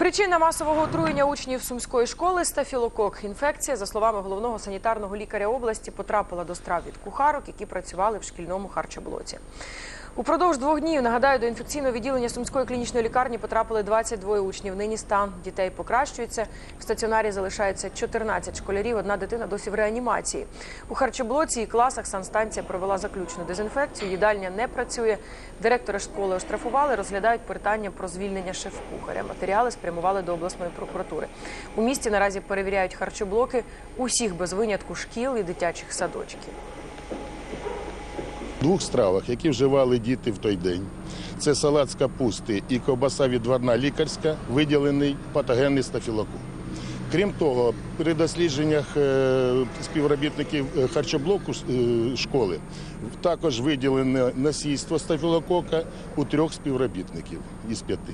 Причина масового отруєння учнів сумської школи стафілокок. Інфекція, за словами головного санітарного лікаря області, потрапила до страв від кухарок, які працювали в шкільному харчоблоці. Упродовж двох днів, нагадаю, до інфекційного відділення сумської клінічної лікарні потрапили 22 учнів. Нині стан дітей покращується. В стаціонарі залишається 14 школярів. Одна дитина досі в реанімації. У харчоблоці і класах санстанція провела заключну дезінфекцію. Їдальня не працює. Директора школи оштрафували, розглядають питання про звільнення шеф-кухаря. Матеріали спрямували до обласної прокуратури. У місті наразі перевіряють харчоблоки усіх без винятку шкіл і дитячих садочків. Двох стравах, які вживали діти в той день. Це салат з капусти і ковбаса відварна лікарська, виділений патогенний стафілокок. Крім того, при дослідженнях е, співробітників е, харчоблоку е, школи також виділене насійство стафілокока у трьох співробітників із п'яти.